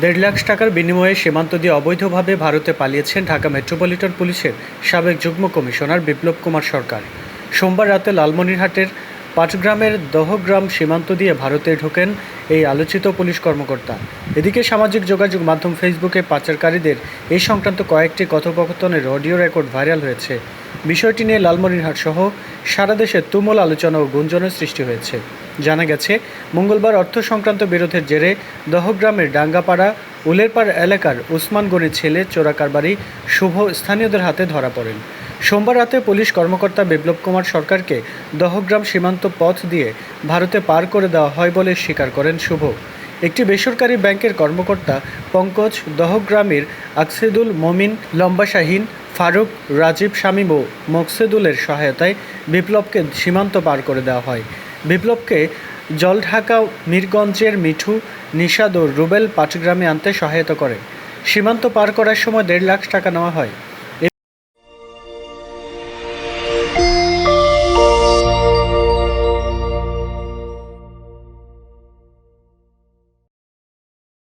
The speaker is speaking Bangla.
দেড় লাখ টাকার বিনিময়ে সীমান্ত দিয়ে অবৈধভাবে ভারতে পালিয়েছেন ঢাকা মেট্রোপলিটন পুলিশের সাবেক যুগ্ম কমিশনার বিপ্লব কুমার সরকার। সোমবার রাতে লালমনিরহাটের পাটগ্রামের দহগ্রাম সীমান্ত দিয়ে ভারতে ঢোকেন এই আলোচিত পুলিশ কর্মকর্তা। এদিকে সামাজিক যোগাযোগ মাধ্যম ফেসবুকে পাচারকারীদের এই সংক্রান্ত কয়েকটি কথোপকথনের অডিও রেকর্ড ভাইরাল হয়েছে। বিষয়টি নিয়ে লালমনিরহাট সহ সারা দেশে তুমুল আলোচনা ও গুঞ্জনের সৃষ্টি হয়েছে। জানা গেছে, মঙ্গলবার অর্থ সংক্রান্ত বিরোধের জেরে দহগ্রামের ডাঙ্গাপাড়া, উলেরপাড় এলাকার উসমান গনির ছেলে চোরাকারবারি শুভ স্থানীয়দের হাতে ধরা পড়েন। সোমবার রাতে পুলিশ কর্মকর্তা বিপ্লব কুমার সরকারকে দহগ্রাম সীমান্ত পথ দিয়ে ভারতে পার করে দেওয়া হয় বলে স্বীকার করেন শুভ। একটি বেসরকারি ব্যাংকের কর্মকর্তা পঙ্কজ দহগ্রামের আকসেদুল মমিন লম্বা শাহিন ফারুক, রাজীব শামীম ও মকসেদুলের সহায়তায় বিপ্লবকে সীমান্ত পার করে দেওয়া হয়। বিপ্লবকে জলঢাকা মীরগঞ্জের মিঠু নিষাদ ও রুবেল পাটগ্রামে আনতে সহায়তা করে। সীমান্ত পার করার সময় দেড় লাখ টাকা নেওয়া হয়।